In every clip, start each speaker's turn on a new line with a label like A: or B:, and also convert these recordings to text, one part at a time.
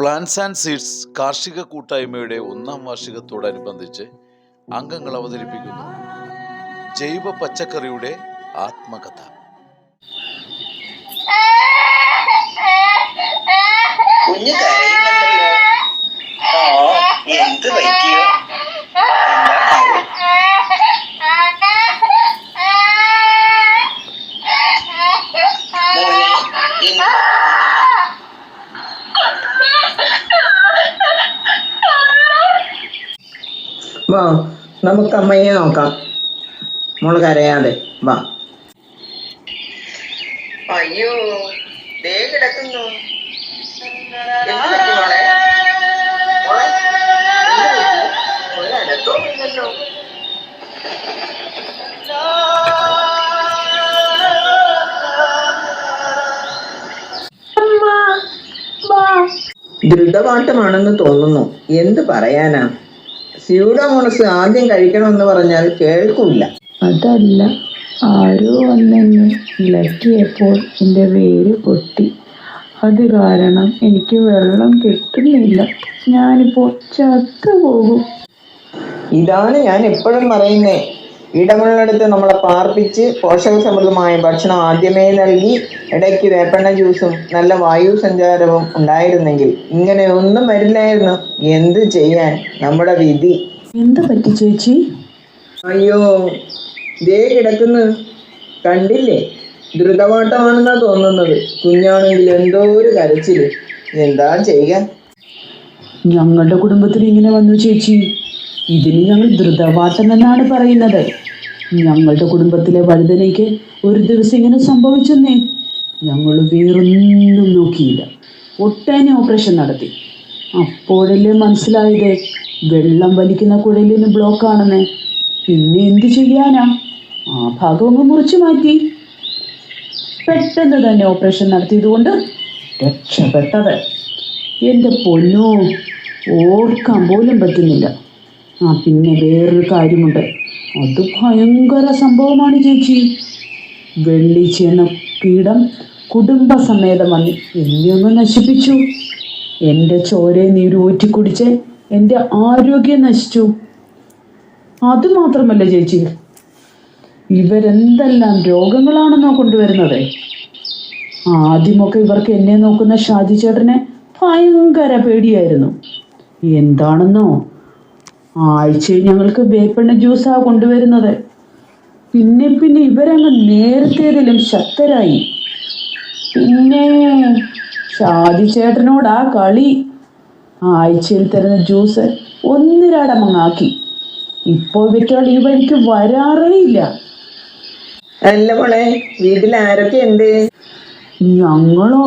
A: Plants and seeds കാർഷിക കൂട്ടായ്മയുടെ ഒന്നാം വാർഷികത്തോടനുബന്ധിച്ച് അംഗങ്ങൾ അവതരിപ്പിക്കുന്നു. ജൈവ പച്ചക്കറിയുടെ ആത്മകഥ.
B: കുഞ്ഞു കരയുന്നുണ്ടല്ലോ. ആ എന്ത് പറ്റിയോ?
C: വാ നമുക്ക് അമ്മയെ നോക്കാം. മോൾ കരയാതെ വാ.
B: അയ്യോ ദേ കിടക്കുന്നു. പറ്റി?
C: തോന്നുന്നു. എന്ത് പറയാനാ? സ്യൂഡോമോണസ് ആദ്യം കഴിക്കണം എന്ന് പറഞ്ഞാൽ കേൾക്കില്ല
D: അതല്ല ആരോ വന്നെന്നെ ഇളക്കിയപ്പോൾ എന്റെ വേര് പൊട്ടി. അത് കാരണം എനിക്ക് വെള്ളം കിട്ടുന്നില്ല. ഞാനിപ്പോൾ ചത്തുപോകും.
C: ഇതാണ് ഞാൻ എപ്പോഴും പറയുന്നേ. ഇടമുള്ളിടത്ത് നമ്മളെ പാർപ്പിച്ച് പോഷകസമൃദ്ധമായ ഭക്ഷണം ആദ്യമേ നൽകി ഇടയ്ക്ക് വേപ്പെണ്ണ ജ്യൂസും നല്ല വായു സഞ്ചാരവും ഉണ്ടായിരുന്നെങ്കിൽ ഇങ്ങനെ ഒന്നും വരില്ലായിരുന്നു. എന്ത് ചെയ്യാൻ നമ്മുടെ വിധി?
D: എന്ത് പറ്റി ചേച്ചി?
C: അയ്യോ ദേ കിടക്കുന്നു. കണ്ടില്ലേ? ദ്രുതവാട്ടമാണെന്നാ തോന്നുന്നത്. കുഞ്ഞാണെങ്കിൽ എന്തോ ഒരു കരച്ചിൽ. എന്താ ചെയ്യാൻ?
D: ഞങ്ങളുടെ കുടുംബത്തിൽ ഇങ്ങനെ വന്നു ചേച്ചി. ഇതിന് ഞങ്ങൾ ദ്രുതവാട്ടം എന്നാണ് പറയുന്നത്. ഞങ്ങളുടെ കുടുംബത്തിലെ വഴുതനയ്ക്ക് ഒരു ദിവസം ഇങ്ങനെ സംഭവിച്ചെന്നേ. ഞങ്ങൾ വേറൊന്നും നോക്കിയില്ല. ഒട്ടേനെ ഓപ്പറേഷൻ നടത്തി. അപ്പോഴല്ലേ മനസ്സിലായത്? വെള്ളം വലിക്കുന്ന കുഴലിന് ബ്ലോക്കാണെന്ന് പിന്നെ എന്ത് ചെയ്യാനാ? ആ ഭാഗം ഒന്ന് മുറിച്ചു മാറ്റി. പെട്ടെന്ന് തന്നെ ഓപ്പറേഷൻ നടത്തിയതുകൊണ്ട് രക്ഷപ്പെട്ടത്. എന്റെ പൊന്നോ ഓർക്കാൻ പോലും പറ്റുന്നില്ല. ആ പിന്നെ വേറൊരു കാര്യമുണ്ട്. അത് ഭയങ്കര സംഭവമാണ് ചേച്ചി. വെള്ളിച്ച എന്ന കീടം കുടുംബസമേതം വന്ന്. എന്നെയൊന്ന് നശിപ്പിച്ചു. എന്റെ ചോരയെ നീര് ഊറ്റിക്കുടിച്ച് എന്റെ ആരോഗ്യം നശിച്ചു. അത് മാത്രമല്ല ചേച്ചി ഇവരെന്തെല്ലാം രോഗങ്ങളാണെന്നോ കൊണ്ടുവരുന്നത്? ആദ്യമൊക്കെ ഇവർക്ക് എന്നെ നോക്കുന്ന ഷാജി ചേട്ടനെ ഭയങ്കര പേടിയായിരുന്നു. എന്താണെന്നോ? ആഴ്ചയിൽ ഞങ്ങൾക്ക് വേപ്പെണ്ണ ജ്യൂസാ കൊണ്ടുവരുന്നത്. പിന്നെ പിന്നെ ഇവരങ്ങ് നേരത്തേതിലും ശക്തരായി. പിന്നെ ഷാജി ആ കളി. ആഴ്ചയിൽ തരുന്ന ജ്യൂസ് ഒന്നിരാടമങ്ങാക്കി. ഇപ്പോൾ ഇവറ്റകൾ ഈ വഴിക്ക് വരാറേയില്ല.
C: അല്ല മോളെ വീട്ടിൽ ആരൊക്കെ ഉണ്ട്?
D: ഞങ്ങളോ?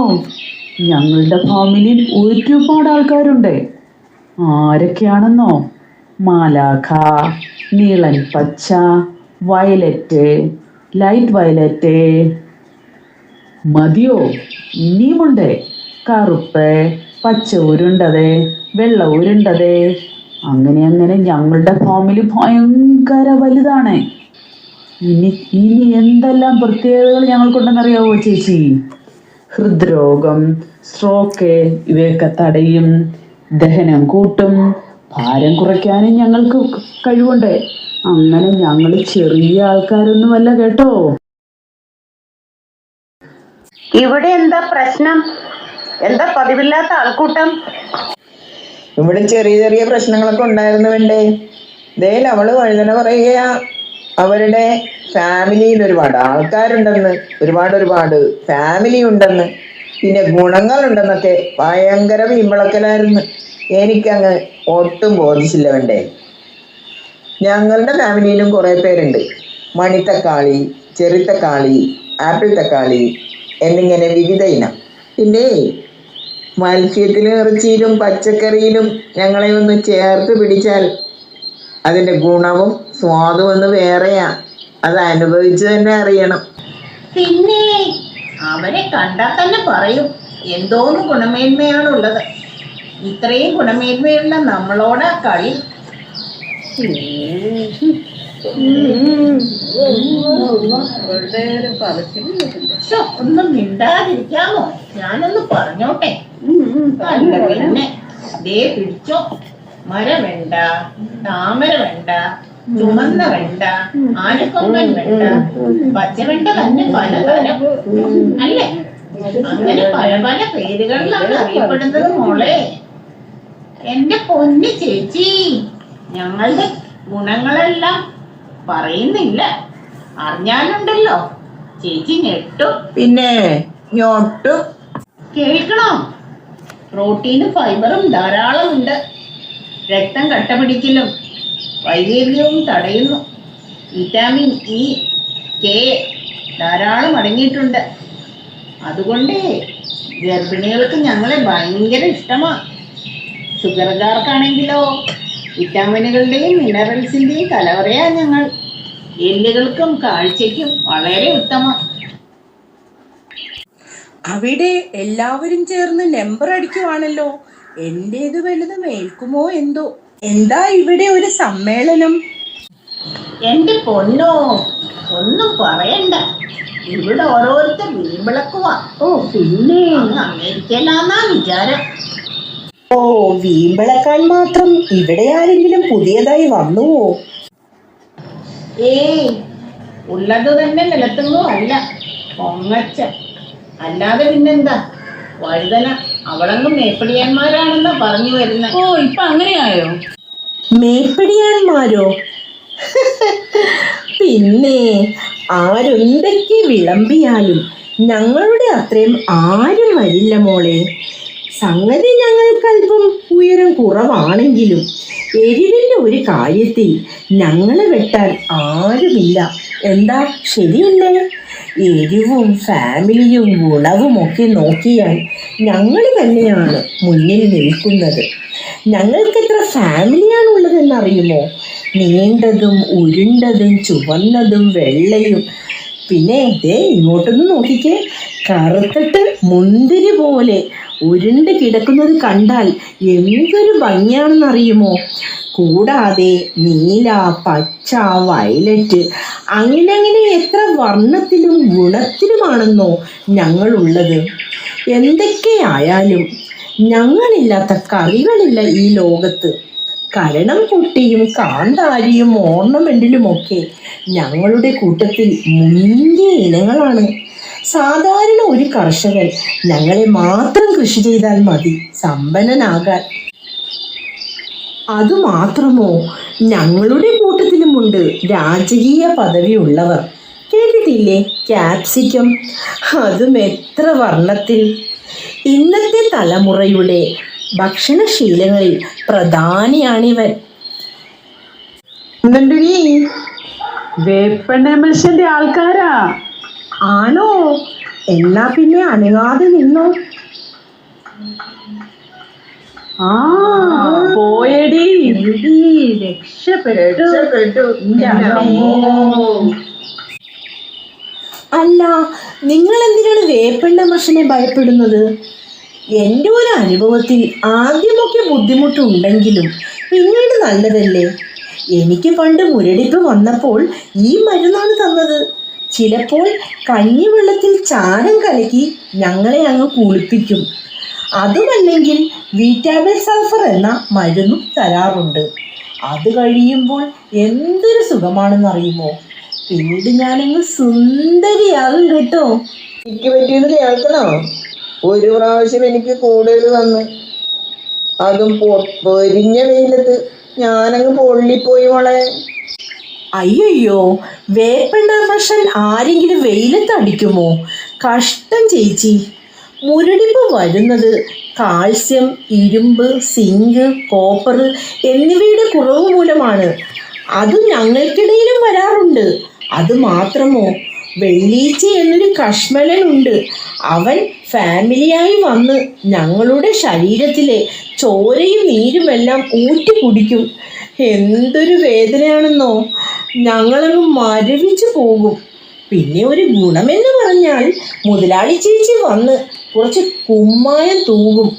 D: ഞങ്ങളുടെ ഫാമിലിയിൽ ഒരുപാട് ആൾക്കാരുണ്ട്. ആരൊക്കെയാണെന്നോ? മാലാഖ നീളൻ പച്ച വയലറ്റ് ലൈറ്റ് വയലറ്റ്. മതിയോ? ഇനിയുമുണ്ട് കറുപ്പ് പച്ച ഉരുണ്ടത് വെള്ള ഉരുണ്ടത്. അങ്ങനെ അങ്ങനെ ഞങ്ങളുടെ ഫാമിലി ഭയങ്കര വലുതാണ്. ഇനി ഇനി എന്തെല്ലാം പ്രത്യേകതകൾ ഞങ്ങൾക്കുണ്ടെന്നറിയാവോ ചേച്ചി? ഹൃദ്രോഗം സ്ട്രോക്ക് ഇവയൊക്കെ തടയും ദഹനം കൂട്ടും ഭാരം കുറയ്ക്കാനും ഞങ്ങൾക്ക് കഴിവുണ്ട്. അങ്ങനെ ഞങ്ങൾ ചെറിയ ആൾക്കാരൊന്നുമല്ല കേട്ടോ.
E: ഇവിടെ എന്താ പ്രശ്നം? എന്താ പതിവില്ലാത്ത ആൾക്കൂട്ടം?
C: ഇവിടെ ചെറിയ ചെറിയ പ്രശ്നങ്ങളൊക്കെ ഉണ്ടായിരുന്നു വേണ്ടേ ദേ അവൾ വഴുതന പറയുകയാ അവരുടെ ഫാമിലിയിൽ ഒരുപാട് ആൾക്കാരുണ്ടെന്ന് ഒരുപാട് ഒരുപാട് ഫാമിലി ഉണ്ടെന്ന്. പിന്നെ ഗുണങ്ങളുണ്ടെന്നൊക്കെ ഭയങ്കര വിമ്പളക്കലായിരുന്നു എനിക്കങ്ങ് ഒട്ടും ബോധിച്ചില്ല വേണ്ടേ. ഞങ്ങളുടെ ഫാമിലിയിലും കുറേ പേരുണ്ട്. മണിത്തക്കാളി ചെറിത്തക്കാളി ആപ്പിൾ തക്കാളി എന്നിങ്ങനെ വിവിധ ഇനം. പിന്നെ മത്സ്യത്തിലും ഇറച്ചിയിലും പച്ചക്കറിയിലും ഞങ്ങളെ ഒന്ന് ചേർത്ത് പിടിച്ചാൽ അതിന്റെ ഗുണവും സ്വാദും ഒന്ന് വേറെയാ. അത് അനുഭവിച്ചു തന്നെ അറിയണം.
E: പിന്നെ അവരെ കണ്ടാൽ തന്നെ പറയും എന്തോന്ന് ഗുണമേന്മയാണുള്ളത്? ഇത്രയും ഗുണമേന്മയുള്ള നമ്മളോടാ കളി. ശ്ശോ, ഒന്നും മിണ്ടാതിരിക്കാമോ? ഞാനൊന്ന് പറഞ്ഞോട്ടെ. പിന്നെ ദേ പിടിച്ചോ. മര വേണ്ട താമര വേണ്ട ചുമന്ന വെണ്ട ആനക്കൊമ്പൻ വെണ്ട പച്ചവെണ്ട തന്നെ പലതരം അല്ലേ? അങ്ങനെ പല പല പേരുകളിലാണ് അറിയപ്പെടുന്നത് മോളെ. എന്റെ പൊന്നു ചേച്ചി ഞങ്ങളുടെ ഗുണങ്ങളെല്ലാം പറയുന്നില്ല. അറിഞ്ഞാലുണ്ടല്ലോ. ചേച്ചി ഞെട്ടും.
C: പിന്നെ ഞൊട്ടു.
E: കേൾക്കണോ? പ്രോട്ടീനും ഫൈബറും ധാരാളമുണ്ട്. രക്തം കട്ടപിടിക്കലും വൈകല്യവും തടയുന്നു. വിറ്റാമിൻ ഇ കെ ധാരാളം അടങ്ങിയിട്ടുണ്ട്. അതുകൊണ്ട് ഗർഭിണികൾക്ക് ഞങ്ങളെ ഭയങ്കര ഇഷ്ടമാണ്. ഷുഗർകാർക്കാണെങ്കിലോ വിറ്റാമിനുകളുടെയും മിനറൽസിന്റെയും കലവറയാണ് ഞങ്ങൾ. എല്ലുകൾക്കും കാഴ്ചയ്ക്കും വളരെ ഉത്തമം.
F: അവിടെ എല്ലാവരും ചേർന്ന് നമ്പർ അടിക്കുവാണല്ലോ. എന്റേത് വലുതും മേൽക്കുമോ എന്തോ? എന്താ ഇവിടെ ഒരു സമ്മേളനം?
E: എന്റെ പൊന്നോ ഒന്നും പറയണ്ട. ഇവിടെ ഓരോരുത്തർ വീമ്പിളക്കുവാ. ഓ പിന്നെ? അമേരിക്കയിലാന്നാ വിചാരം.
F: ഓ വീമ്പിളക്കാൻ മാത്രം ഇവിടെ ആരെങ്കിലും പുതിയതായി വന്നുവോ?
E: ഏയ് ഉള്ളത് തന്നെ നിലത്തുന്നു അല്ല പൊങ്ങച്ച. അല്ലാതെ പിന്നെന്താ? വഴുതന. അവളങ്ങ് മേപ്പടിയന്മാരാണെന്നാ പറഞ്ഞു വരുന്നത്
D: ഓ ഇപ്പൊ അങ്ങനെയായോ?
F: മേപ്പടിയാന്മാരോ? പിന്നെ ആരെന്തൊക്കെ വിളമ്പിയാലും ഞങ്ങളുടെ അത്രയും ആരും വരില്ല മോളെ. സംഗതി ഞങ്ങൾക്കല്പം ഉയരം കുറവാണെങ്കിലും എരിവിന്റെ ഒരു കാര്യത്തിൽ ഞങ്ങളെ വെട്ടാൻ ആരുമില്ല. എന്താ? ശരിയല്ലേ? എരിവും ഫാമിലിയും ഗുണവും ഒക്കെ നോക്കിയാൽ ഞങ്ങൾ തന്നെയാണ് മുന്നിൽ നിൽക്കുന്നത്. ഞങ്ങൾക്ക് എത്ര ഫാമിലിയാണുള്ളതെന്നറിയുമോ നീണ്ടതും ഉരുണ്ടതും ചുവന്നതും വെള്ളയും. പിന്നെ ദേ ഇങ്ങോട്ടൊന്ന് നോക്കിക്കേ. കറുത്തിട്ട് മുന്തിരി പോലെ ഉരുണ്ട് കിടക്കുന്നത് കണ്ടാൽ എന്തൊരു ഭംഗിയാണെന്നറിയുമോ? കൂടാതെ നീല പച്ച വയലറ്റ് അങ്ങനെ അങ്ങനെ എത്ര വർണത്തിലും ഗുണത്തിലുമാണെന്നോ ഞങ്ങളുള്ളത്. എന്തൊക്കെയായാലും ഞങ്ങളില്ലാത്ത കറികളില്ല ഈ ലോകത്ത്. കരണം കുട്ടിയും കാന്താരിയും ഓർണമെന്റിലുമൊക്കെ ഞങ്ങളുടെ കൂട്ടത്തിൽ മുന്തിയ ഇനങ്ങളാണ്. സാധാരണ ഒരു കർഷകൻ ഞങ്ങളെ മാത്രം കൃഷി ചെയ്താൽ മതി സമ്പന്നനാകാൻ. അതുമാത്രമോ ഞങ്ങളുടെ കൂട്ടത്തിലുമുണ്ട് രാജകീയ പദവി ഉള്ളവർ. കേട്ടിട്ടില്ലേ ക്യാപ്സിക്കം. അതും എത്ര വർണത്തിൽ. ഇന്നത്തെ തലമുറയുടെ ഭക്ഷണശീലങ്ങളിൽ പ്രധാനിയാണിവൻ.
D: വേപ്പെണ്ണ എമൽഷന്റെ ആൾക്കാരാ.
F: ആണോ? എന്നാ പിന്നെ അണുകാതെ നിന്നോ?
D: ആ പോയടി.
C: രക്ഷപ്പെട്ടു.
F: അല്ല നിങ്ങൾ എന്തിനാണ് വേപ്പെണ്ണ മഷനെ ഭയപ്പെടുന്നത്? എന്റെ ഒരു അനുഭവത്തിൽ ആദ്യമൊക്കെ ബുദ്ധിമുട്ടുണ്ടെങ്കിലും പിന്നീട് നല്ലതല്ലേ? എനിക്ക് പണ്ട് മുരടിപ്പ് വന്നപ്പോൾ ഈ മരുന്നാണ് തന്നത്. ചിലപ്പോൾ കഞ്ഞിവെള്ളത്തിൽ ചാരം കലക്കി ഞങ്ങളെ അങ്ങ് കുളിപ്പിക്കും. അതുമല്ലെങ്കിൽ വിറ്റാമിൻ സൾഫർ എന്ന മരുന്നും തരാറുണ്ട്. അത് കഴിയുമ്പോൾ എന്തൊരു സുഖമാണെന്നറിയുമോ? പിന്നീട് ഞാനങ്ങ് സുന്ദരിയാകും കേട്ടോ.
C: എനിക്ക് പറ്റിയത് കേൾക്കണോ? ഒരു പ്രാവശ്യം എനിക്ക് കൂടുതൽ വന്ന് അതും പൊരിഞ്ഞ വെയിലത്ത് ഞാനങ്ങ് പൊള്ളിപ്പോയി മോളെ.
F: അയ്യോ വേപ്പെണ്ണ മഷൻ ആരെങ്കിലും വെയിലത്ത് അടിക്കുമോ? കഷ്ടം ചേച്ചി. മുരടിപ്പ് വരുന്നത് കാൽസ്യം ഇരുമ്പ് സിങ്ക് കോപ്പർ എന്നിവയുടെ കുറവ് മൂലമാണ്. അത് ഞങ്ങൾക്കിടയിലും വരാറുണ്ട്. അത് മാത്രമോ? വെള്ളീച്ച എന്നൊരു കഷ്മലനുണ്ട്. അവൻ ഫാമിലിയായി വന്ന് ഞങ്ങളുടെ ശരീരത്തിലെ ചോരയും നീരുമെല്ലാം ഊറ്റി കുടിക്കും എന്തൊരു വേദനയാണെന്നോ? ഞങ്ങളങ്ങ് മരവിച്ചു പോകും. പിന്നെ ഒരു ഗുണമെന്ന് പറഞ്ഞാൽ മുതലാളി ചേച്ചി വന്ന് കുറച്ച് കുമ്മായം തൂകും.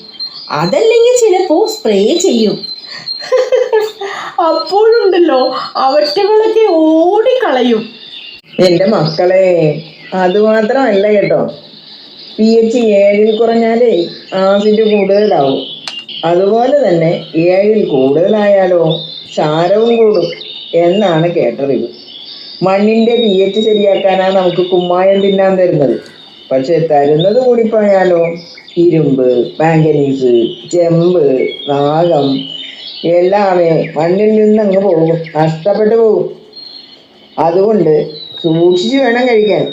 F: അതല്ലെങ്കിൽ ചിലപ്പോൾ സ്പ്രേ ചെയ്യും. അപ്പോഴുണ്ടല്ലോ അവറ്റകളൊക്കെ ഓടിക്കളയും.
C: എന്റെ മക്കളെ അതുമാത്രമല്ല കേട്ടോ. പി എച്ച് ഏഴിൽ കുറഞ്ഞാലേ ആസിഡ് കൂടുതലാവും. അതുപോലെ തന്നെ ഏഴിൽ കൂടുതലായാലോ ക്ഷാരവും കൂടും എന്നാണ് കേട്ടറിവ്. മണ്ണിന്റെ പി എച്ച് ശരിയാക്കാനാണ് നമുക്ക് കുമ്മായം തിന്നാൻ തരുന്നത്. പക്ഷെ തരുന്നത് കൂടിപ്പോയാലോ ഇരുമ്പ് മാംഗനീസ് ചെമ്പ് നാഗം എല്ലാമേ മണ്ണിൽ നിന്ന് അങ്ങ് പോകും നഷ്ടപ്പെട്ടു പോകും. അതുകൊണ്ട് സൂക്ഷിച്ച് വേണം കഴിക്കാൻ.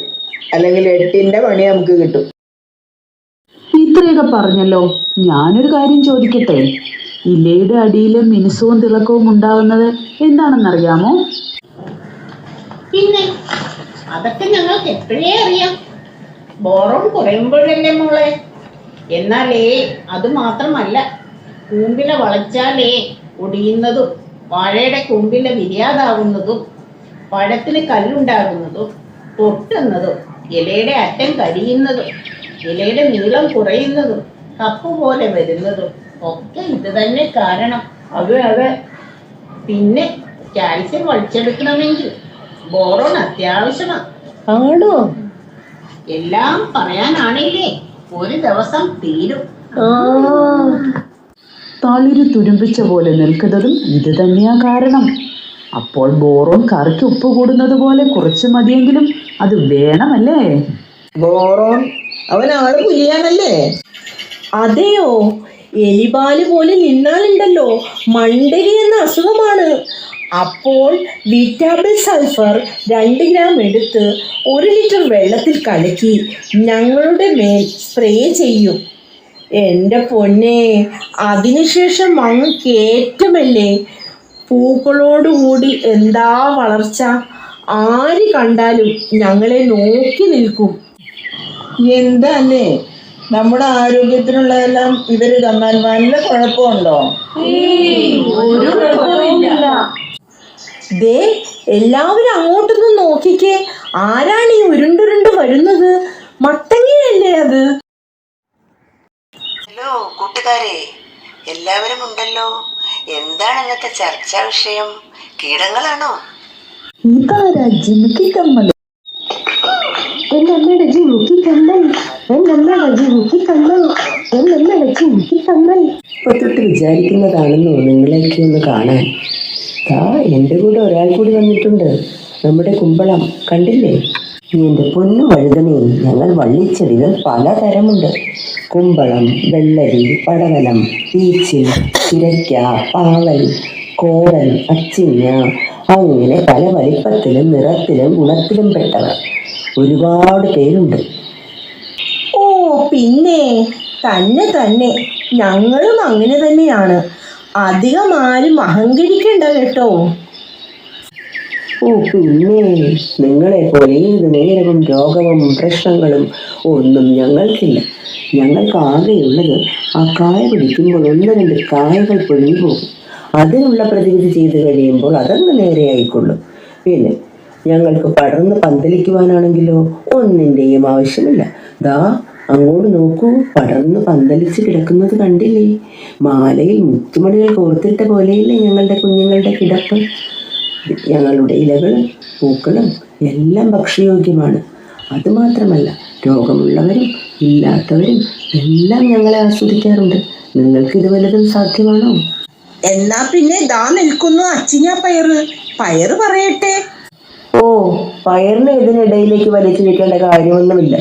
C: അല്ലെങ്കിൽ എട്ടിന്റെ പണി നമുക്ക് കിട്ടും.
D: ഇത്രയൊക്കെ പറഞ്ഞല്ലോ. ഞാനൊരു കാര്യം ചോദിക്കട്ടെ? ഇലയുടെ അടിയിൽ മിനുസവും തിളക്കവും ഉണ്ടാകുന്നത് എന്താണെന്നറിയാമോ?
E: പിന്നെ അതൊക്കെ ഞങ്ങൾക്ക് എപ്പോഴേ അറിയാം. ബോറോൺ കുറയുമ്പോഴല്ലേ മോളെ? എന്നാലേ അത് മാത്രമല്ല കൂമ്പില വളച്ചാലേ ഒടിയുന്നതും വാഴയുടെ കൂമ്പില വിരിയാതാവുന്നതും പഴത്തിന് കല്ലുണ്ടാകുന്നതും പൊട്ടുന്നതും ഇലയുടെ അറ്റം കരിയുന്നതും ഇലയുടെ നീളം കുറയുന്നതും കപ്പ് പോലെ വരുന്നതും ഒക്കെ ഇത് തന്നെ കാരണം. അവ പിന്നെ കാൽസ്യം വലിച്ചെടുക്കണമെങ്കിൽ ബോറോൺ അത്യാവശ്യമാണ്.
F: ആണോ?
E: എല്ലാം പറയാനാണില്ലേ? ഒരു ദിവസം തീരും.
D: തളിര് തുരുമ്പിച്ച പോലെ നിൽക്കുന്നതും ഇത് തന്നെയാ കാരണം. അപ്പോൾ ബോറോൺ കറിക്ക് ഉപ്പ് കൂടുന്നത് പോലെ കുറച്ച് മതിയെങ്കിലും അത് വേണമല്ലേ?
C: ബോറോൺ അവൻ ആൾ പുലിയാണല്ലേ?
F: അതെയോ? എലിപാൽ പോലെ നിന്നാലുണ്ടല്ലോ മണ്ടരി എന്ന അസുഖമാണ്. അപ്പോൾ വിറ്റാമിൻ സൾഫർ രണ്ട് ഗ്രാം എടുത്ത് ഒരു ലിറ്റർ വെള്ളത്തിൽ കലക്കി ഞങ്ങളുടെ മേൽ സ്പ്രേ ചെയ്യും. എന്റെ പൊന്നെ അതിനുശേഷം അങ്ങ് കേറ്റമല്ലേ? പൂക്കളോടുകൂടി എന്താ വളർച്ച? ആര് കണ്ടാലും ഞങ്ങളെ നോക്കി നിൽക്കും.
C: എന്താന്നെ നമ്മുടെ ആരോഗ്യത്തിനുള്ളതെല്ലാം ഇവർ തന്നാൽ വല്ല കുഴപ്പമുണ്ടോ?
F: ദേ എല്ലാവരും അങ്ങോട്ടൊന്നും നോക്കിക്കേ. ആരാണ് ഈ ഉരുണ്ടുരുണ്ട് വരുന്നത്? മത്തങ്ങയല്ലേ അത്?
G: ഹലോ കൂട്ടുകാരെ. എല്ലാവരും ഉണ്ടല്ലോ? എന്താണ് ഇന്നത്തെ ചർച്ചാ വിഷയം? കീടങ്ങളാണോ?
D: ഇതാരാ? ജിമിക്കി കമ്മൽ
H: എന്റെ അമ്മയുടെ ജിമുക്കി കമ്മൽ എന്റെ അമ്മയുടെ ജിമുക്കി കമ്മൽ എന്റെ അമ്മയുടെ ജിമുക്കി കമ്മൽ
I: ഇപ്പൊ തൊട്ട് വിചാരിക്കുന്നതാണെന്നോ നിങ്ങളെയൊക്കെ ഒന്ന് കാണാൻ. ദാ എന്റെ കൂടെ ഒരാൾ കൂടി വന്നിട്ടുണ്ട്. നമ്മുടെ കുമ്പളം കണ്ടില്ലേ? എന്റെ പൊന്നു വഴുതനെ ഞങ്ങൾ വള്ളിച്ചെടികൾ പലതരമുണ്ട്. കുമ്പളം വെള്ളരി പടവലം പീച്ചിൽ ചിരയ്ക്ക പാവൽ കോരൻ അച്ചിങ്ങ അങ്ങനെ പല വലിപ്പത്തിലും നിറത്തിലും ഗുണത്തിലും പെട്ടവർ. ഒരുപാട് പേരുണ്ട്.
F: ഓ പിന്നെ തന്നെ തന്നെ ഞങ്ങളും അങ്ങനെ തന്നെയാണ്. അധികം ആരും അഹങ്കരിക്കണ്ട കേട്ടോ.
I: ഓ പിന്നെ നിങ്ങളെ പോലെ ഏത് നേരവും രോഗവും പ്രശ്നങ്ങളും ഒന്നും ഞങ്ങൾക്കില്ല. ഞങ്ങൾക്ക് ആകെയുള്ളത് ആ കായ പിടിക്കുമ്പോൾ ഒന്ന് രണ്ട് കായകൾ പൊഴിഞ്ഞു പോകും. അതിനുള്ള പ്രതിവിധി ചെയ്തു കഴിയുമ്പോൾ അതങ്ങ് നേരെ ആയിക്കൊള്ളും. പിന്നെ ഞങ്ങൾക്ക് പടർന്ന് പന്തലിക്കുവാനാണെങ്കിലോ ഒന്നിന്റെയും ആവശ്യമില്ല. ദാ അങ്ങോട്ട് നോക്കൂ പടർന്ന് പന്തലിച്ച് കിടക്കുന്നത് കണ്ടില്ലേ? മാലയിൽ മുത്തുമണികൾ കോർത്തിട്ട പോലെയല്ലേ ഞങ്ങളുടെ കുഞ്ഞുങ്ങളുടെ കിടപ്പ്? ഞങ്ങളുടെ ഇലകൾ പൂക്കളും എല്ലാം ഭക്ഷ്യയോഗ്യമാണ്. അതുമാത്രമല്ല രോഗമുള്ളവരും ഇല്ലാത്തവരും എല്ലാം ഞങ്ങളെ ആസ്വദിക്കാറുണ്ട്. നിങ്ങൾക്ക് ഇത് വല്ലതും സാധ്യമാണോ?
F: എന്നാ പിന്നെ ദാ നിൽക്കുന്നു അച്ചിങ്ങ പയറ്. പയറ് പറയട്ടെ.
I: ഓ പയറിനെ ഇതിനിടയിലേക്ക് വലിച്ചു വെക്കേണ്ട കാര്യമൊന്നുമില്ല.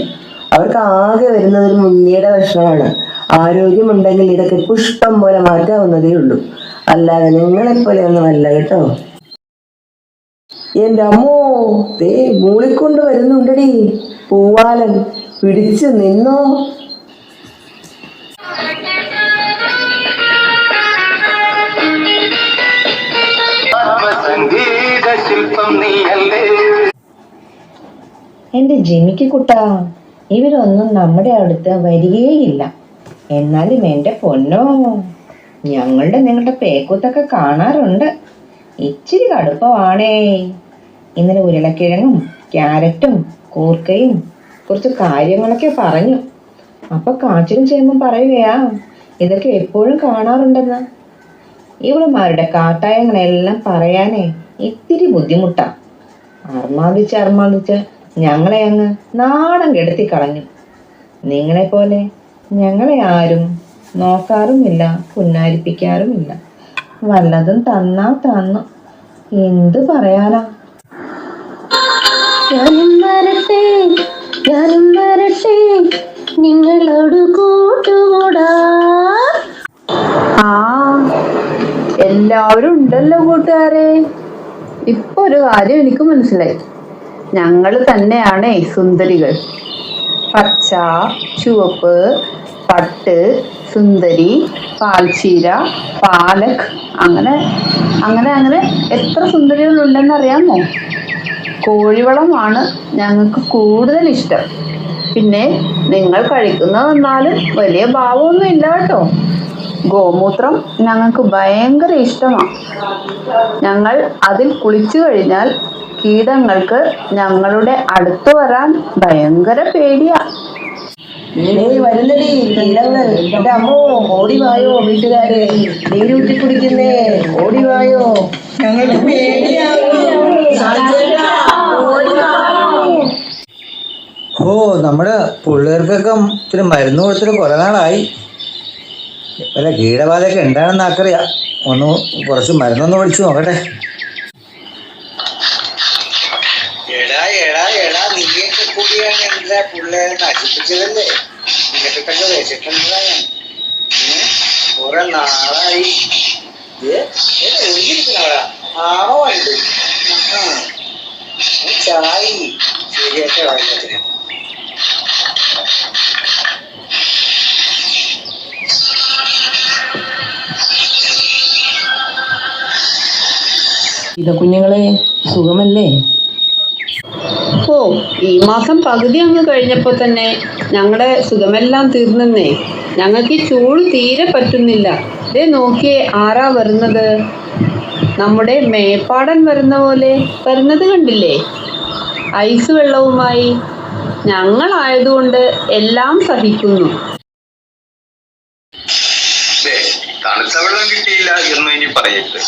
I: അവർക്ക് ആകെ വരുന്നത് മുന്നിയുടെ പ്രശ്നമാണ് ആരോഗ്യമുണ്ടെങ്കിൽ ഇതൊക്കെ പുഷ്പം പോലെ മാറ്റാവുന്നതേ ഉള്ളൂ. അല്ലാതെ നിങ്ങളെപ്പോലെ ഒന്നും അല്ല കേട്ടോ. എന്റെ അമ്മോ ദേ മൂളിക്കൊണ്ട് വരുന്നുണ്ടടി പൂവാലൻ പിടിച്ചു നിന്നോ?
H: എന്റെ ജിമിക്ക് കുട്ട ഇവരൊന്നും നമ്മുടെ അടുത്ത് വരികയില്ല. എന്നാലും എന്റെ പൊന്നോ ഞങ്ങളുടെ നിങ്ങളുടെ പേക്കൂത്തൊക്കെ കാണാറുണ്ട്. ഇച്ചിരി കടുപ്പമാണേ. ഇന്നലെ ഉരുളക്കിഴങ്ങും ക്യാരറ്റും കൂർക്കയും കുറച്ച് കാര്യങ്ങളൊക്കെ പറഞ്ഞു. അപ്പൊ കാച്ചിലും ചേമ്പും പറയുകയാ ഇതൊക്കെ എപ്പോഴും കാണാറുണ്ടെന്ന്.
J: ഇവളുമാരുടെ കാട്ടായങ്ങളെല്ലാം പറയാനേ ഇത്തിരി ബുദ്ധിമുട്ടാ. അർമാദിച്ച് അർമാദിച്ച് ഞങ്ങളെ അങ്ങ് നാണം കെടുത്തി കളഞ്ഞു. നിങ്ങളെ പോലെ ഞങ്ങളെ ആരും നോക്കാറുമില്ല പുന്നാരിപ്പിക്കാറുമില്ല. വല്ലതും തന്നാ തന്നു. എന്ത് പറയാനാ?
H: ഞാനും വരട്ടെ ഞാനും വരട്ടെ നിങ്ങളോട് കൂട്ടുകൂടാ.
K: ആ എല്ലാവരും ഉണ്ടല്ലോ കൂട്ടുകാരെ. ഇപ്പൊ ഒരു കാര്യം എനിക്ക് മനസ്സിലായി. ഞങ്ങൾ തന്നെയാണേ സുന്ദരികൾ. പച്ച ചുവപ്പ് പട്ട് സുന്ദരി പാൽച്ചീര പാലക് അങ്ങനെ അങ്ങനെ അങ്ങനെ എത്ര സുന്ദരികളുണ്ടെന്ന് അറിയാമോ കോഴിവളമാണ് ഞങ്ങൾക്ക് കൂടുതൽ ഇഷ്ടം പിന്നെ നിങ്ങൾ കഴിക്കുന്നത് വന്നാലും വലിയ ഭാവമൊന്നും ഇല്ല കേട്ടോ. ഗോമൂത്രം ഞങ്ങൾക്ക് ഭയങ്കര ഇഷ്ടമാണ് ഞങ്ങൾ അതിൽ കുളിച്ചു കഴിഞ്ഞാൽ കീടങ്ങൾക്ക് ഞങ്ങളുടെ അടുത്ത് വരാൻ ഭയങ്കര പേടിയാ.
C: ഏയ് വരുന്നടി കീടങ്ങൾ എന്റെ അമ്മോ ഓടി വായോ വീട്ടുകാരെ. നീരൂറ്റി കുടിക്കുന്നേ ഓടി വായോ. ഞങ്ങൾക്ക്
L: ഓ നമ്മുടെ പിള്ളേർക്കൊക്കെ ഇത്തിരി മരുന്ന് കൊടുത്തിട്ട് കുറെ നാളായി. വല്ല കീടബാധയൊക്കെ ഉണ്ടാണെന്ന് ആക്കറിയാം. ഒന്ന് കുറച്ച് മരുന്നൊന്ന് പഠിച്ചു നോക്കട്ടെ. നശിപ്പിച്ചതല്ലേ? നിങ്ങൾക്കൊക്കെ ഏ? കുറെ നാളായി.
K: ഇത കുഞ്ഞുങ്ങളെ സുഖമല്ലേ? ഓ ഈ മാസം പകുതി അങ്ങ് കഴിഞ്ഞപ്പോൾ തന്നെ ഞങ്ങളുടെ സുഖമെല്ലാം തീർന്നെന്നേ. ഞങ്ങൾക്ക് ഈ ചൂട് തീരെ പറ്റുന്നില്ല. ഇതേ നോക്കിയേ ആരാ വരുന്നത്? നമ്മുടെ മേപ്പാടൻ വരുന്ന പോലെ വരുന്നത് കണ്ടില്ലേ? ഐസ് വെള്ളവുമായി ഞങ്ങളായതുകൊണ്ട് എല്ലാം സഹിക്കുന്നു.
M: തണുത്ത വെള്ളം കിട്ടിയില്ല എന്ന് ഇനി പറയരുത്.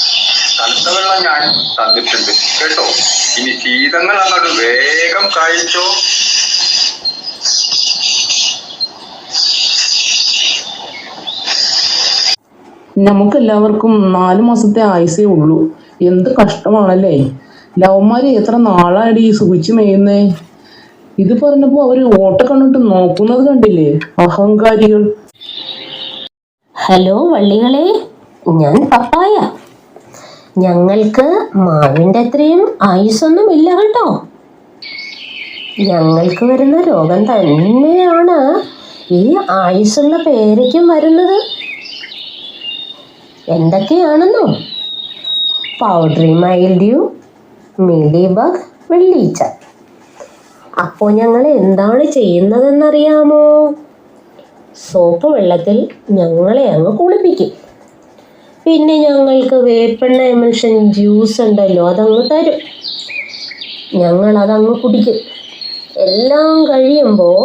M: തണുത്ത ഞാൻ തന്നിട്ടുണ്ട് കേട്ടോ? ഇനി ശീതങ്ങൾ അങ്ങോട്ട് വേഗം കഴിച്ചോ
K: നമുക്കെല്ലാവർക്കും നാല് മാസത്തെ ആയുസേ ഉള്ളൂ. എന്ത് കഷ്ടമാണല്ലേ? ലവന്മാര് എത്ര നാളായിട്ട് ഈ സുഖിച്ചു മേയുന്നേ? ഇത് പറഞ്ഞപ്പോ അവർ ഓട്ട കണ്ടിട്ട് നോക്കുന്നത് കണ്ടില്ലേ? അഹങ്കാരികൾ.
H: ഹലോ വള്ളികളെ ഞാൻ പപ്പായ. ഞങ്ങൾക്ക് മാവിന്റെ അത്രയും ആയുസൊന്നും ഇല്ല കേട്ടോ. ഞങ്ങൾക്ക് വരുന്ന രോഗം തന്നെയാണ് ഈ ആയുസ്സുള്ള പേരയ്ക്കും വരുന്നത്. എന്തൊക്കെയാണെന്നോ? പൗഡറി മൈൽഡ്യൂ മിലി ബഗ് വെള്ളീച്ച. അപ്പോൾ ഞങ്ങൾ എന്താണ് ചെയ്യുന്നതെന്നറിയാമോ? സോപ്പ് വെള്ളത്തിൽ ഞങ്ങളെ അങ്ങ് കുളിപ്പിക്കും. പിന്നെ ഞങ്ങൾക്ക് വേപ്പെണ്ണ എമൽഷൻ ജ്യൂസ് ഉണ്ടല്ലോ അതങ്ങ് തരും. ഞങ്ങൾ അതങ്ങ് കുടിക്കും. എല്ലാം കഴിയുമ്പോൾ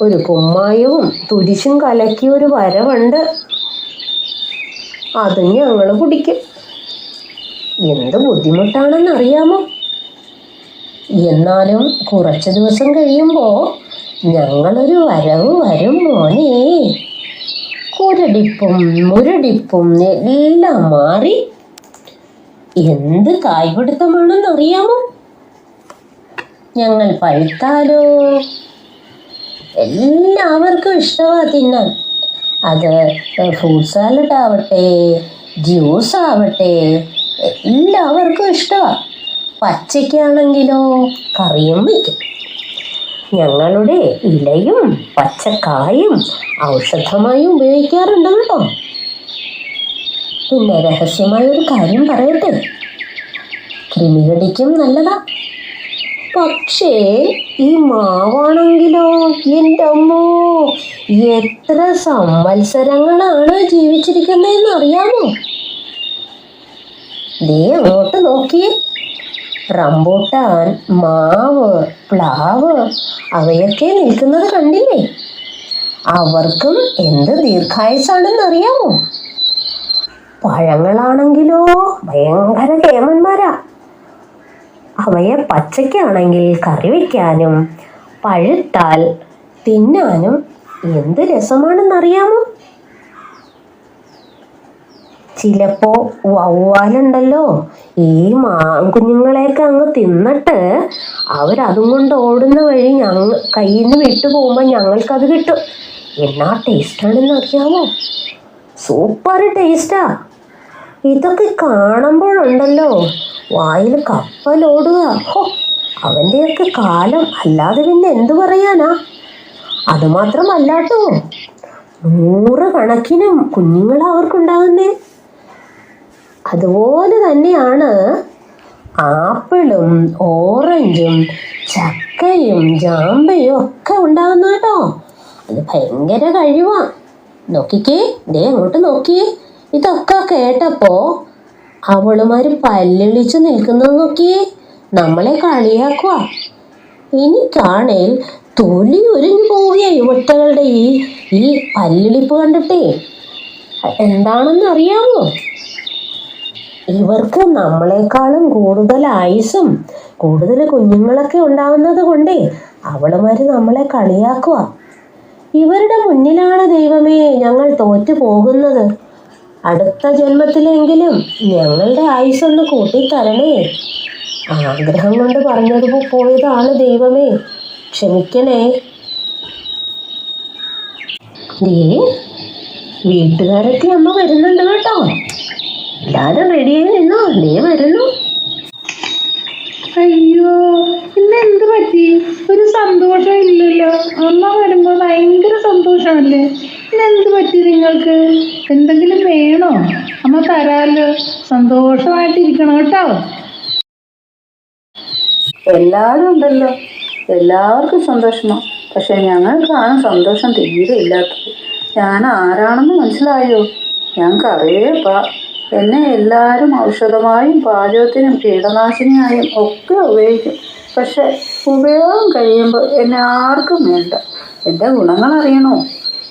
H: ഒരു കുമ്മായവും തുരിശും കലക്കി ഒരു വരവുണ്ട്. അതും ഞങ്ങൾ കുടിക്കും. എന്ത് ബുദ്ധിമുട്ടാണെന്നറിയാമോ എന്നാലും കുറച്ച് ദിവസം കഴിയുമ്പോൾ ഞങ്ങളൊരു വരവ് വരും മോനെ. കുരടിപ്പും മുരടിപ്പും എല്ലാം മാറി. എന്ത് കായ്പിടുത്തമാണെന്നറിയാമോ ഞങ്ങൾ പഴുത്താലോ? എല്ലാവർക്കും ഇഷ്ടമാ തിന്നാൻ. അത് ഫ്രൂട്ട് സാലഡ് ആവട്ടെ ജ്യൂസ് ആവട്ടെ എല്ലാവർക്കും ഇഷ്ടമാണ് പച്ചയ്ക്കാണെങ്കിലോ കറിയും വയ്ക്കും. ഞങ്ങളുടെ ഇലയും പച്ചക്കായും ഔഷധമായി ഉപയോഗിക്കാറുണ്ട് കേട്ടോ. പിന്നെ രഹസ്യമായ ഒരു കാര്യം പറയട്ടെ. കൃമികടിക്കും നല്ലതാ. പക്ഷേ ഈ മാവാണെങ്കിലോ എന്റെ അമ്മോ എത്ര സംവത്സരങ്ങളാണ് ജീവിച്ചിരിക്കുന്നതെന്ന് അറിയാമോ? നീ അങ്ങോട്ട് നോക്കിയേ. റംബൂട്ടാൻ മാവ് പ്ലാവ് അവയൊക്കെ നിൽക്കുന്നത് കണ്ടില്ലേ? അവർക്കും എന്ത് ദീർഘായുസാണെന്ന് അറിയാമോ പഴങ്ങളാണെങ്കിലോ ഭയങ്കര കേമന്മാരാ. അവയെ പച്ചയ്ക്കാണെങ്കിൽ കറി വയ്ക്കാനും പഴുത്താൽ തിന്നാനും എന്ത് രസമാണെന്നറിയാമോ? ചിലപ്പോ വവ്വാലുണ്ടല്ലോ. ഈ മാങ്കുഞ്ഞുങ്ങളെയൊക്കെ അങ്ങ് തിന്നിട്ട് അവരതും കൊണ്ട് ഓടുന്ന വഴി ഞങ്ങൾ കയ്യിൽ നിന്ന് വിട്ടു പോകുമ്പോൾ ഞങ്ങൾക്കത് കിട്ടും. എന്നാ ടേസ്റ്റാണെന്ന് അറിയാമോ സൂപ്പർ ടേസ്റ്റാ. ഇതൊക്കെ കാണുമ്പോഴുണ്ടല്ലോ. വായിൽ കപ്പലോടുക ഹോ അവന്റെയൊക്കെ കാലം അല്ലാതെ പിന്നെ എന്തു പറയാനാ? അതുമാത്രമല്ലാട്ടോ നൂറ് കണക്കിന് കുഞ്ഞുങ്ങളാ അവർക്കുണ്ടാകുന്നേ. അതുപോലെ തന്നെയാണ് ആപ്പിളും ഓറഞ്ചും ചക്കയും ജാമ്പയും ഒക്കെ ഉണ്ടാകുന്ന കേട്ടോ. അത് ഭയങ്കര കഴിവാ. നോക്കിക്കേ ദേ അങ്ങോട്ട് നോക്കിയേ ഇതൊക്കെ കേട്ടപ്പോ അവളുമാര് പല്ലിളിച്ച് നിൽക്കുന്നത് നോക്കിയേ നമ്മളെ കളിയാക്കുക എനിക്കാണേൽ തൊലി ഉരിഞ്ഞു പോവുകയാ യുവത്തകളുടെ ഈ ഈ പല്ലിളിപ്പ് കണ്ടിട്ടേ എന്താണെന്ന് അറിയാമോ ഇവർക്ക് നമ്മളെക്കാളും കൂടുതൽ ആയുസും കൂടുതൽ കുഞ്ഞുങ്ങളൊക്കെ ഉണ്ടാവുന്നത് കൊണ്ടേ അവളുമാര് നമ്മളെ കളിയാക്കുക ഇവരുടെ മുന്നിലാണ് ദൈവമേ ഞങ്ങൾ തോറ്റു പോകുന്നത്. അടുത്ത ജന്മത്തിലെങ്കിലും ഞങ്ങളുടെ ആയുസ്സൊന്ന് കൂട്ടിത്തരണേ. ആഗ്രഹം കൊണ്ട് പറഞ്ഞത് പോയതാണ് ദൈവമേ. ക്ഷമിക്കണേ. ദേ വീട്ടുകാരൊക്കെ അമ്മ വരുന്നുണ്ട് കേട്ടോ. എല്ലാരും റെഡിയായി നിന്നോ? ദേ വരുന്നു.
K: അയ്യോ ഇന്ന് എന്ത് പറ്റി? ഒരു സന്തോഷം ഇല്ലല്ലോ. അമ്മ വരുമ്പോൾ ഭയങ്കര സന്തോഷമല്ലേ? ഇന്ന് എന്ത് പറ്റി നിങ്ങൾക്ക്? എന്തെങ്കിലും വേണോ? അമ്മ തരാലോ. സന്തോഷമായിട്ടിരിക്കണം കേട്ടോ.
N: എല്ലാവരും ഉണ്ടല്ലോ. എല്ലാവർക്കും സന്തോഷമോ. പക്ഷെ ഞങ്ങൾക്കാണ് സന്തോഷം തീരെ ഇല്ലാത്തത്. ഞാൻ ആരാണെന്ന് മനസ്സിലായോ? ഞാൻ കറിവേപ്പ എന്നെ എല്ലാവരും ഔഷധമായും പാചകത്തിനും കീടനാശിനിയായും ഒക്കെ ഉപയോഗിക്കും. പക്ഷെ ഉപയോഗം കഴിയുമ്പോൾ എന്നെ ആർക്കും വേണ്ട. എന്റെ ഗുണങ്ങൾ അറിയണോ?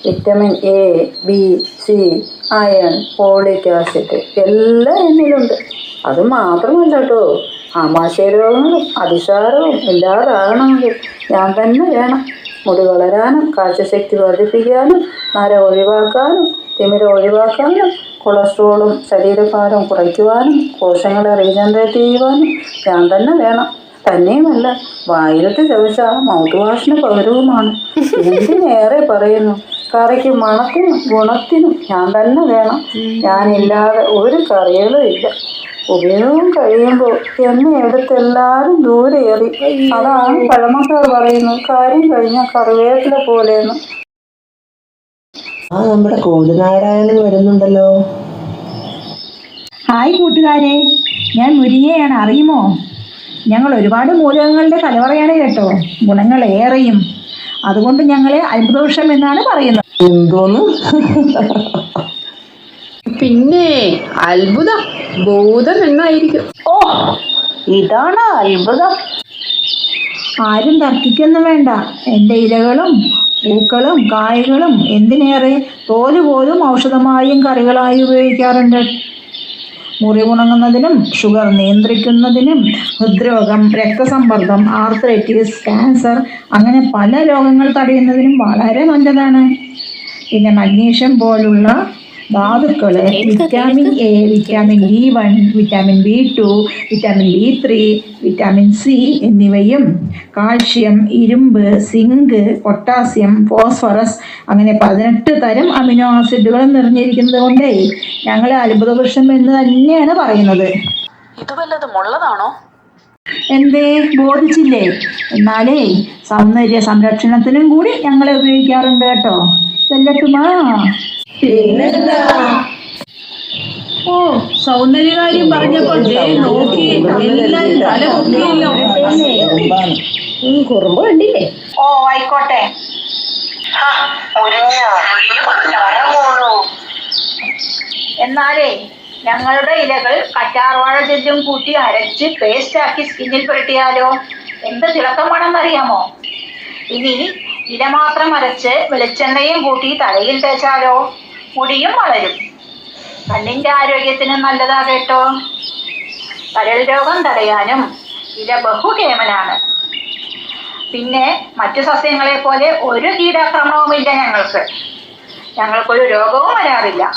N: Vitamin A B C iron folic acid എല്ലാം എന്നിലുണ്ട്. അത് മാത്രമല്ല കേട്ടോ. ആമാശയ രോഗങ്ങളും അതിസാരവും ഇല്ലാതാകണമെങ്കിൽ ഞാൻ തന്നെ വേണം. മുടി വളരാനും കാഴ്ചശക്തി വർദ്ധിപ്പിക്കാനും നര ഒഴിവാക്കാനും തിമിര ഒഴിവാക്കാനും കൊളസ്ട്രോളും ശരീരഭാരം കുറയ്ക്കുവാനും കോശങ്ങളെ റീജനറേറ്റ് ചെയ്യുവാനും ഞാൻ തന്നെ വേണം. തന്നെയുമല്ല വായിലിട്ട് ചവച്ച മൗത്ത് വാഷിന് പകരവുമാണ്. എന്തിനേറെ പറയുന്നു? കറിക്ക് മണത്തിനും ഗുണത്തിനും ഞാൻ തന്നെ വേണം. ഞാനില്ലാതെ ഒരു കറികളും ഇല്ല. ഉപയോഗം കഴിയുമ്പോൾ എന്നെ എടുത്ത് എല്ലാവരും ദൂരെ എറി. അതാണ് പഴമക്കാർ പറയുന്നു കാര്യം കഴിഞ്ഞാൽ കറിവേപ്പില പോലെയെന്ന്.
I: ആ നമ്മുടെ കോതുനാരായണൻ വരുന്നുണ്ടല്ലോ.
O: ഹായ് കൂട്ടുകാരെ ഞാൻ മുരിങ്ങയാണ് അറിയുമോ? ഞങ്ങൾ ഒരുപാട് മൂലകങ്ങളുടെ കലവറയാണ് കേട്ടോ. ഗുണങ്ങൾ ഏറെയും. അതുകൊണ്ട് ഞങ്ങളെ അത്ഭുതവൃക്ഷം എന്നാണ് പറയുന്നത്.
I: എന്തോന്ന്?
K: പിന്നെ അത്ഭുതം. ബോധം എന്നായിരിക്കും.
O: ഓ ഇതാണ് അത്ഭുതം. ആരും തർക്കിക്കൊന്നും വേണ്ട. എന്റെ ഇലകളും പൂക്കളും കായകളും എന്തിനേറെ തോൽ പോലും ഔഷധമായും കറികളായും ഉപയോഗിക്കാറുണ്ട്. മുറിവുണങ്ങുന്നതിനും ഷുഗർ നിയന്ത്രിക്കുന്നതിനും ഹൃദ്രോഗം രക്തസമ്മർദ്ദം ആർത്രൈറ്റിസ് ക്യാൻസർ അങ്ങനെ പല രോഗങ്ങൾ തടയുന്നതിനും വളരെ നല്ലതാണ്. പിന്നെ മഗ്നീഷ്യം പോലുള്ള ധാതുക്കൾ vitamin A vitamin B one vitamin B two vitamin B three vitamin C എന്നിവയും കാൽഷ്യം ഇരുമ്പ് സിങ്ക് പൊട്ടാസ്യം ഫോസ്ഫറസ് അങ്ങനെ പതിനെട്ട് തരം അമിനോ ആസിഡുകളും നിറഞ്ഞിരിക്കുന്നത് കൊണ്ടേ ഞങ്ങൾ അത്ഭുതവൃക്ഷം എന്ന് തന്നെയാണ് പറയുന്നത്.
N: ഇത് വല്ലതും ഉള്ളതാണോ?
O: എന്തേ? ബോധിച്ചില്ലേ? എന്നാലേ സൗന്ദര്യ സംരക്ഷണത്തിനും കൂടി ഞങ്ങളെ ഉപയോഗിക്കാറുണ്ട് കേട്ടോ. ചെല്ലട്ടുമാ. ഓ സൗന്ദര്യകാര്യം പറഞ്ഞപ്പോൾ ദേ നോക്കി എല്ലാരും തല പൊക്കിയല്ലോ
H: കുറുമ്പ് കണ്ടില്ലേ?
O: ഓ ആയിക്കോട്ടെ. എന്നാലേ ഞങ്ങളുടെ ഇലകൾ കറ്റാർവാഴ ജെല്ലും കൂട്ടി അരച്ച് പേസ്റ്റ് ആക്കി സ്കിന്നിൽ പുരട്ടിയാലോ? എന്ത് തിളക്കമാണെന്നറിയാമോ? ഇനി ഇല മാത്രം അരച്ച് വെളിച്ചെണ്ണയും കൂട്ടി തലയിൽ തേച്ചാലോ? മുടിയും വളരും. കണ്ണിന്റെ ആരോഗ്യത്തിന് നല്ലതാ കേട്ടോ. കരൾ രോഗം തടയാനും ഇല ബഹുകേമനാണ്. പിന്നെ മറ്റു സസ്യങ്ങളെ പോലെ ഒരു കീടാക്രമണവുമില്ല ഞങ്ങൾക്ക്. ഞങ്ങൾക്കൊരു രോഗവും വരാറില്ല.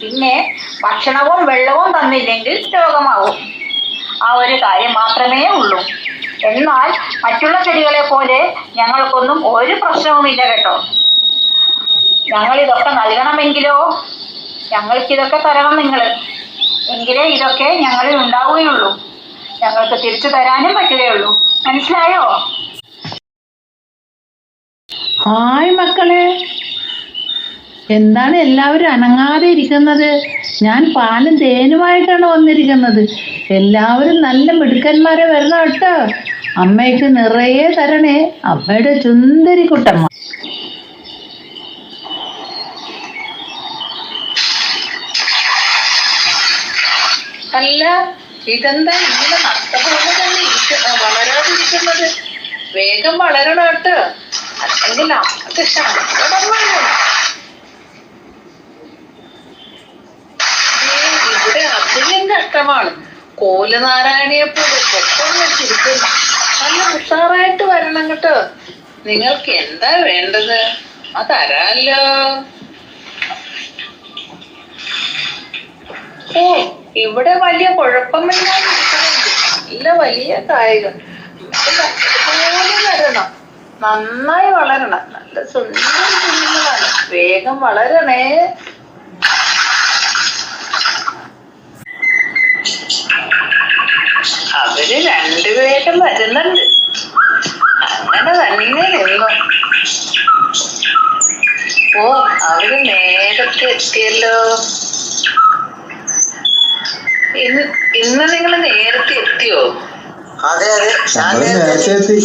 O: പിന്നെ ഭക്ഷണവും വെള്ളവും തന്നില്ലെങ്കിൽ രോഗമാവും. ആ ഒരു കാര്യം മാത്രമേ ഉള്ളൂ. എന്നാൽ മറ്റുള്ള ചെടികളെ പോലെ ഞങ്ങൾക്കൊന്നും ഒരു പ്രശ്നവുമില്ല കേട്ടോ. ഞങ്ങൾ ഇതൊക്കെ നൽകണമെങ്കിലോ? ഞങ്ങൾക്ക് ഇതൊക്കെ തരണം നിങ്ങൾ എങ്കിലേ ഇതൊക്കെ ഞങ്ങളിൽ ഉണ്ടാവുകയുള്ളൂ. ഞങ്ങൾക്ക് തിരിച്ചു തരാനും പറ്റുകയുള്ളൂ. മനസ്സിലായോ?
K: ഹായ് മക്കളെ. എന്താണ് എല്ലാവരും അനങ്ങാതെ ഇരിക്കുന്നത്? ഞാൻ പാലും തേനുമായിട്ടാണ് വന്നിരിക്കുന്നത്. എല്ലാവരും നല്ല മിടുക്കന്മാരെ വരണം കേട്ടോ. അമ്മയ്ക്ക് നിറയെ തരണേ. അമ്മയുടെ ചുന്തരി കുട്ടമ്മ
O: അല്ല ഇതെന്താ ഇങ്ങനെ നഷ്ടപോലെ തന്നെ വളരാതിരിക്കുന്നത്? വേഗം വളരണം കേട്ടോ. അല്ലെങ്കിൽ അമ്മയ്ക്ക് സങ്കടം ഇവിടെ അതിലും കഷ്ടമാണ്. കോൽ നാരായണിയെ പോലെ പൊക്കം വെച്ചിരിക്കുന്നു നല്ല ഉഷാറായിട്ട് വരണം കേട്ടോ. നിങ്ങൾക്ക് എന്താ വേണ്ടത്? അതരാലോ ഓ ഇവിടെ വലിയ കുഴപ്പമില്ലാതെ. നല്ല വലിയ കായകൾ വരണം. നന്നായി വളരണം. നല്ല സുന്ദര കുഞ്ഞുങ്ങളാണ് വേഗം വളരണേ. അവർ രണ്ടുപേരും വരുന്നുണ്ട്. അങ്ങനെ തന്നെ നിന്നു. ഓ അവർ നേരത്തെ എത്തിയല്ലോ. ഇന്ന് ഇന്ന് നിങ്ങൾ നേരത്തെ എത്തിയോ?
L: അതെ അതെ.
P: നേരത്തെ എത്തി.